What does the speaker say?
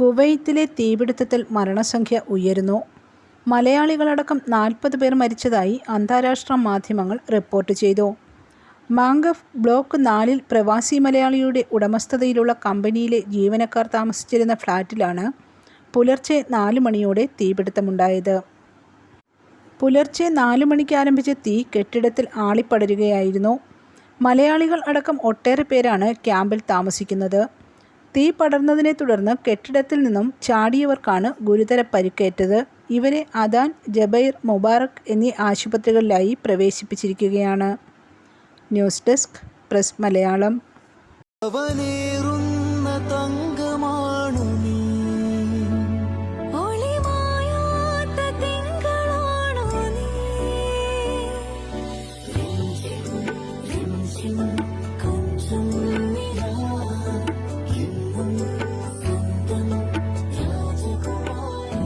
കുവൈത്തിലെ തീപിടുത്തത്തിൽ മരണസംഖ്യ ഉയരുന്നു. മലയാളികളടക്കം നാൽപ്പത് പേർ മരിച്ചതായി അന്താരാഷ്ട്ര മാധ്യമങ്ങൾ റിപ്പോർട്ട് ചെയ്തു. മാങ്കഫ് ബ്ലോക്ക് നാലിൽ പ്രവാസി മലയാളിയുടെ ഉടമസ്ഥതയിലുള്ള കമ്പനിയിലെ ജീവനക്കാർ താമസിച്ചിരുന്ന ഫ്ളാറ്റിലാണ് പുലർച്ചെ നാല് മണിയോടെ തീപിടുത്തമുണ്ടായത്. പുലർച്ചെ നാല് മണിക്ക് ആരംഭിച്ച തീ കെട്ടിടത്തിൽ ആളിപ്പടരുകയായിരുന്നു. മലയാളികൾ അടക്കം ഒട്ടേറെ പേരാണ് ക്യാമ്പിൽ താമസിക്കുന്നത്. തീ പടർന്നതിനെ തുടർന്ന് കെട്ടിടത്തിൽ നിന്നും ചാടിയവർക്കാണ് ഗുരുതര പരിക്കേറ്റത്. ഇവരെ അദാൻ ജബൈർ മുബാറക് എന്നീ ആശുപത്രികളിലായി പ്രവേശിപ്പിച്ചിരിക്കുകയാണ്. News desk press Malayalam.